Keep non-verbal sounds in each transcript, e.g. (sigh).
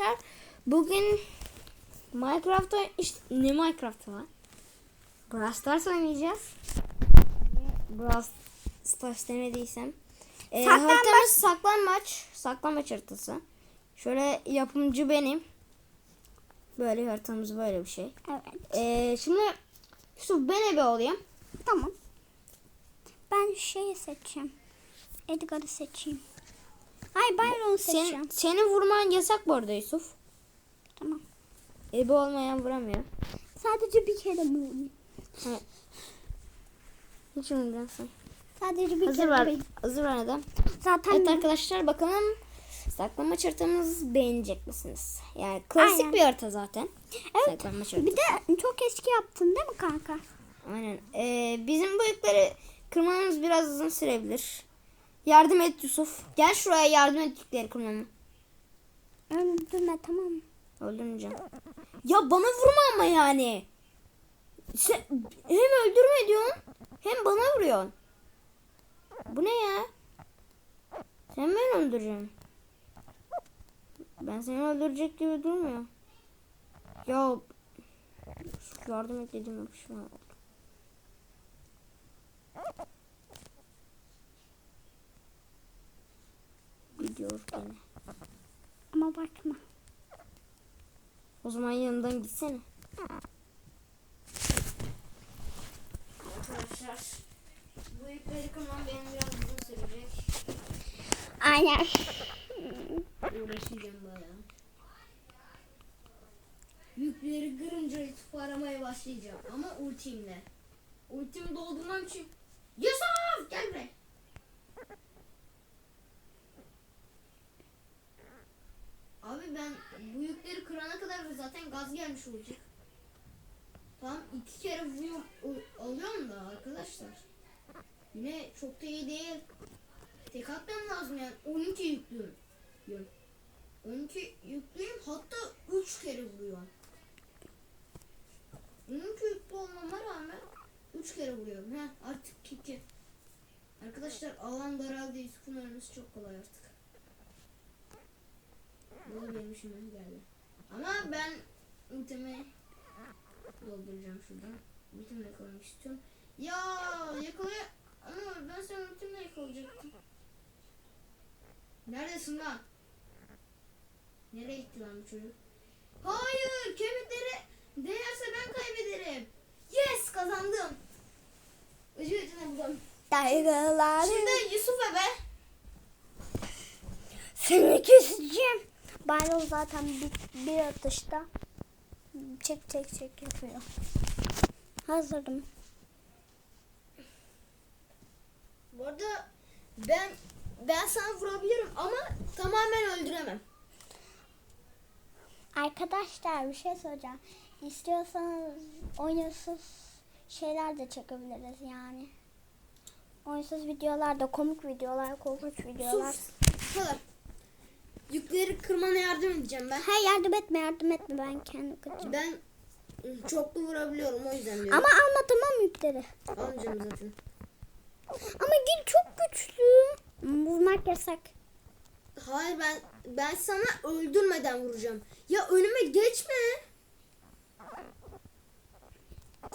arkadaşlar. Bugün Minecraft'ta işte ne Minecraft'ta var? Brawl Stars oynayacağız. Brawl Stars demediysem. Ee, haritamız saklanmaç. Saklanmaç haritası. Şöyle yapımcı benim. Böyle haritamız böyle bir şey. Evet. Ee, şimdi Yusuf ben ebe olayım. Tamam. Ben şeyi seçeceğim. Edgar'ı seçeyim. Ay Byron'u Sen, seçeceğim. seni vurman yasak bu arada Yusuf. Tamam. Ebe olmayan vuramıyor. Sadece bir kere mi vurayım? Evet. Hiç vurmayacaksın. Sadece bir Hazır kere var. vurayım. Hazır var adam. Zaten Evet arkadaşlar bakalım saklanmaç haritamızı beğenecek misiniz? Yani klasik Aynen. bir harita zaten. Evet. Saklanmaç haritası. Bir de çok eski yaptın değil mi kanka? Aynen. Ee, bizim bu yükleri kırmamız biraz uzun sürebilir. Yardım et Yusuf. Gel şuraya yardım et yükleri kırmamı. Öldürme tamam? Öldürmeyeceğim. Ya bana vurma ama yani. Sen hem öldürme diyorsun hem bana vuruyorsun. Bu ne ya? Sen beni öldüreceksin. Ben seni öldürecek gibi durmuyor. Ya yardım et dedim pişman oldum. Gidiyor gene. Ama bakma. O zaman yanından gitsene. Arkadaşlar bu yükleri kırmam benim biraz uzun sürecek. Aynen. Uğraşacağım bayağı. Yükleri kırınca YouTube aramaya başlayacağım ama ultimle. Ultimi doldurmam için. Yusuf gel buraya. Ben bu yükleri kırana kadar zaten gaz gelmiş olacak. Tamam iki kere vuruyorum, alıyorum da arkadaşlar. Yine çok da iyi değil. Tek atmam lazım yani 12 yüklüyorum. Diyorum. 12 yüklüyüm hatta 3 kere vuruyorum. 12 yüklü olmama rağmen 3 kere vuruyorum. He artık 2. Arkadaşlar alan daraldı. Yusuf'un ölmesi çok kolay artık. Bu benim işime geldi. Ama ben ultimi dolduracağım şuradan. Ultimle yakalamak istiyorum. Ya yakalaya... Ama ben sen ultimle yakalayacaktım. Neredesin lan? Nereye gitti lan bu çocuk? Hayır kemikleri değerse ben kaybederim. Yes kazandım. Ucu ucuna buldum. Dayılar. Şimdi Yusuf ebe. Seni keseceğim. Byron zaten bir, bir atışta çek çek çek yapıyor. Hazırım. Bu arada ben ben sana vurabilirim ama tamamen öldüremem. Arkadaşlar bir şey soracağım. İstiyorsanız oyunsuz şeyler de çekebiliriz yani. Oyunsuz videolar da komik videolar, korkunç videolar. Sus. Kadar. Yükleri kırmana yardım edeceğim ben. Ha yardım etme yardım etme ben kendi kaçacağım. Ben çoklu vurabiliyorum o yüzden diyorum. Ama alma tamam yükleri. Almayacağım zaten. Ama gil çok güçlü. Vurmak yasak. Hayır ben ben sana öldürmeden vuracağım. Ya önüme geçme.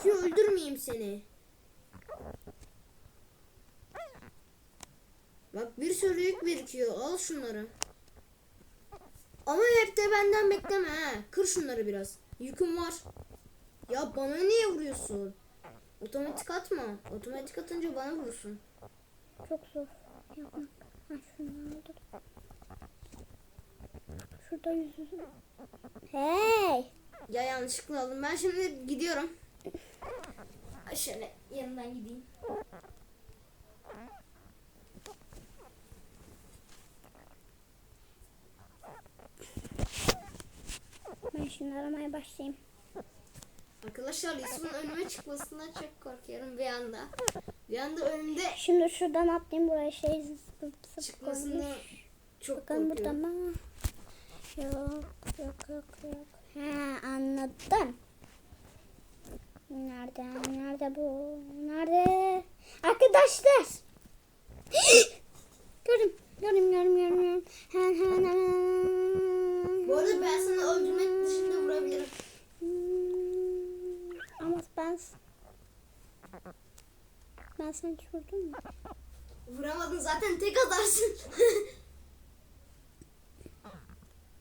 Ki öldürmeyeyim seni. Bak bir sürü yük birikiyor. Al şunları. Ama hep de benden bekleme ha. Kır şunları biraz. Yüküm var. Ya bana niye vuruyorsun? Otomatik atma. Otomatik atınca bana vurursun. Çok zor yapmak. Ha. Şurada yüzü. Hey. Ya yanlışlıkla aldım. Ben şimdi gidiyorum. Şöyle yanından gideyim. Ben şimdi aramaya başlayayım. Arkadaşlar Yusuf'un önüme çıkmasından çok korkuyorum bir anda. Bir anda önümde Şimdi şuradan atlayayım buraya şey zıp çıkmasından çok Bakın burada mı? Yok yok yok yok. He anladım. Nerede? Nerede bu? Nerede? Arkadaşlar. (gasps) gördüm. Gördüm gördüm gördüm. gördüm. He, he. Bu arada ben sana öldürmek dışında vurabilirim. Ama ben... Ben seni hiç vurdum mu? Vuramadın zaten tek atarsın. (laughs)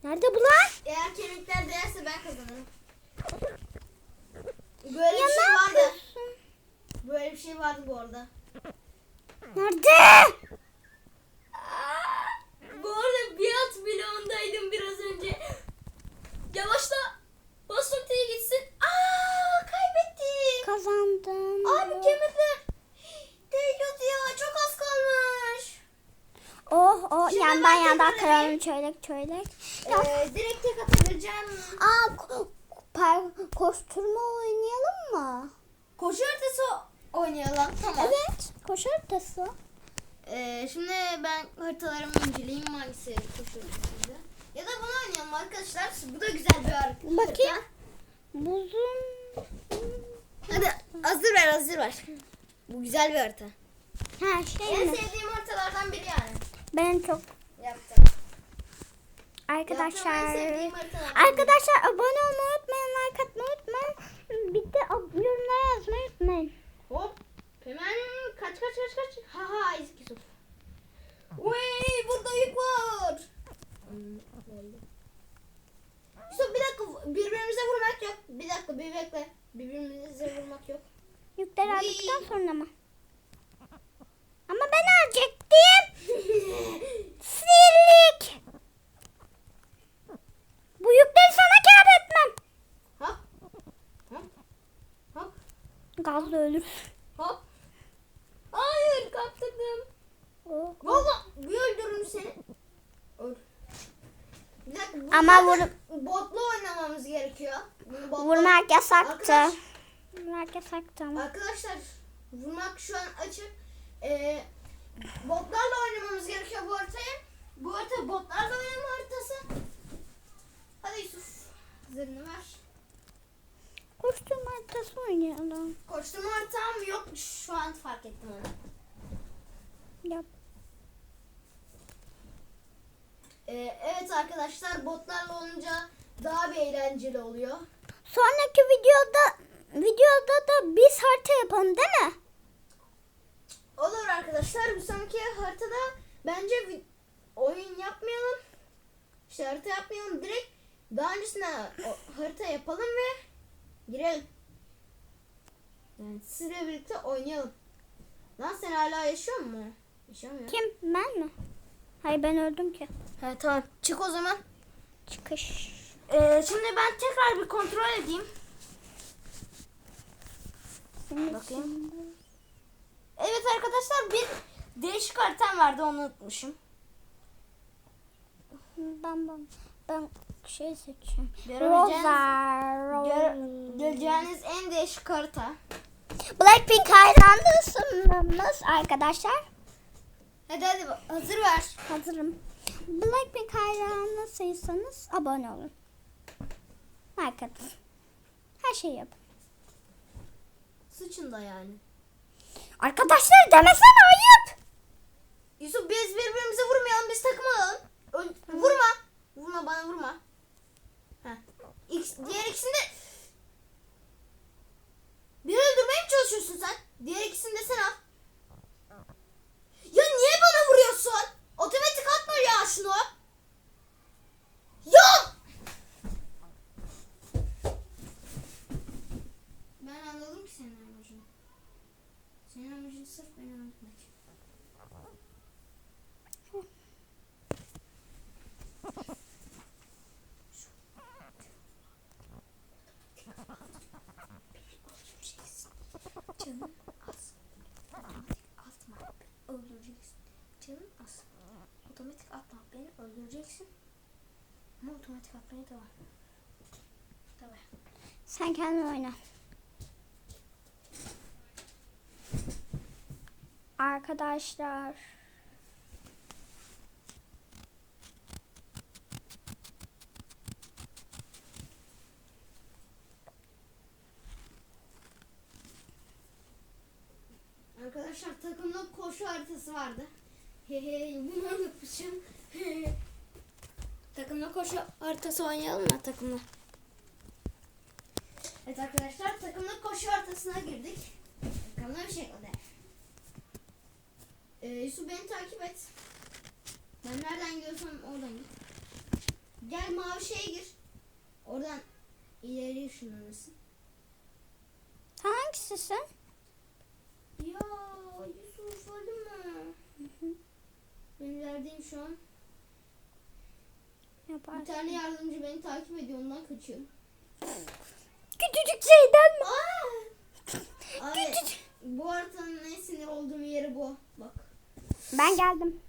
Nerede bunlar? Eğer kemikler değerse ben kazanırım. Böyle ya bir şey vardı. Böyle bir şey vardı bu arada. Nerede? Ben tekrar kıralım çöylek çöylek. Ya, Ee, direkt tek atabileceğim. aa ko- par- koşturma oynayalım mı? Koşu haritası oynayalım. Tamam. Evet. Koşu haritası. Ee, şimdi ben haritalarımı inceleyeyim hangisi koşu haritası. Ya da bunu oynayalım arkadaşlar. Bu da güzel bir harita. Bakayım. Buzun. Hadi hazır ver hazır ver. Bu güzel bir harita. Ha şey En mi? sevdiğim haritalardan biri yani. Ben çok Yaptım. arkadaşlar. Arkadaşlar abone olmayı unutmayın, like atmayı unutmayın. Bir de yorumlara yazmayı unutmayın. Hop. Hemen kaç kaç kaç kaç. Ha ha Yusuf. Uy burada yük var. Yusuf bir dakika birbirimize vurmak yok. Bir dakika bir bekle. Birbirimize vurmak yok. Yükleri aldıktan sonra mı? Ama ben alacaktım. Silik. Bu yükleri sana kâr etmem. hop. Hop. Hop. Gazla ölür. Hop. Hayır kaptırdım. Oh. Valla öldürürüm seni. Öl. Bir dakika, Ama vurup- Botla oynamamız gerekiyor. Bunu botla- Vurmak yasaktı. Arkadaş- Vurmak yasaktı ama. Arkadaşlar vurmak şu an açık. Ee, botlarla oynamamız gerekiyor bu haritayı. Bu harita botlarla oynama haritası. Hadi Yusuf. Zırhını ver. Koşturma haritası oynayalım. Koşturma haritam yok şu an fark ettim onu. Yap. Ee, evet arkadaşlar botlarla olunca daha bir eğlenceli oluyor. Sonraki videoda videoda da biz harita yapalım değil mi? Olur arkadaşlar bir sonraki haritada bence oyun yapmayalım. İşte harita yapmayalım direkt daha öncesinde o harita yapalım ve girelim. Yani sizle birlikte oynayalım. Lan sen hala yaşıyor mu? Yaşamıyor. Kim? Ben mi? Hayır ben öldüm ki. He tamam çık o zaman. Çıkış. Ee, şimdi ben tekrar bir kontrol edeyim. Bakayım. Evet arkadaşlar bir değişik haritam vardı onu unutmuşum. Ben ben ben şey seçeceğim. Görebileceğiniz- Rosa. göreceğiniz en değişik harita. Blackpink hayranlısınız arkadaşlar. Hadi hadi hazır ver. Hazırım. Blackpink hayranlısıysanız abone olun. Like atın. Her şeyi yapın. Sıçın da yani. Arkadaşlar demesene ayıp. Yusuf biz birbirimize vurmayalım biz takım vurma. Vurma bana vurma. Heh. İkis, diğer ikisini de... Beni öldürmeye mi çalışıyorsun sen? Diğer ikisini de sen al. Ya niye bana vuruyorsun? Otomatik atma ya şunu. Ya! Ben anladım ki senin amacını. Senin amacın sırf beni öldürmek. Canım az. Otomatik atma. Beni öldüreceksin. Canım az. Otomatik atma. Beni öldüreceksin. Ama otomatik atmaya devam. Tabii. Sen kendin oyna. Arkadaşlar. Arkadaşlar takımda koşu haritası vardı. Hehe bunu unutmuşum. takımda koşu haritası oynayalım mı takımda? Evet arkadaşlar takımda koşu ortasına girdik. Bakalım bir şekilde. Ee, Yusuf beni takip et. Ben nereden gidiyorsam oradan git. Gel mavi şeye gir. Oradan ileri ışınlanırsın. Sen hangisisin? Ya Yusuf öldün mü? Benim verdiğim şu an. Bir Yapar. tane yardımcı beni takip ediyor ondan kaçıyorum. Küçücük şeyden mi? Aa! Abi bu haritanın en sinir olduğum yeri bu. Bak. Ben geldim.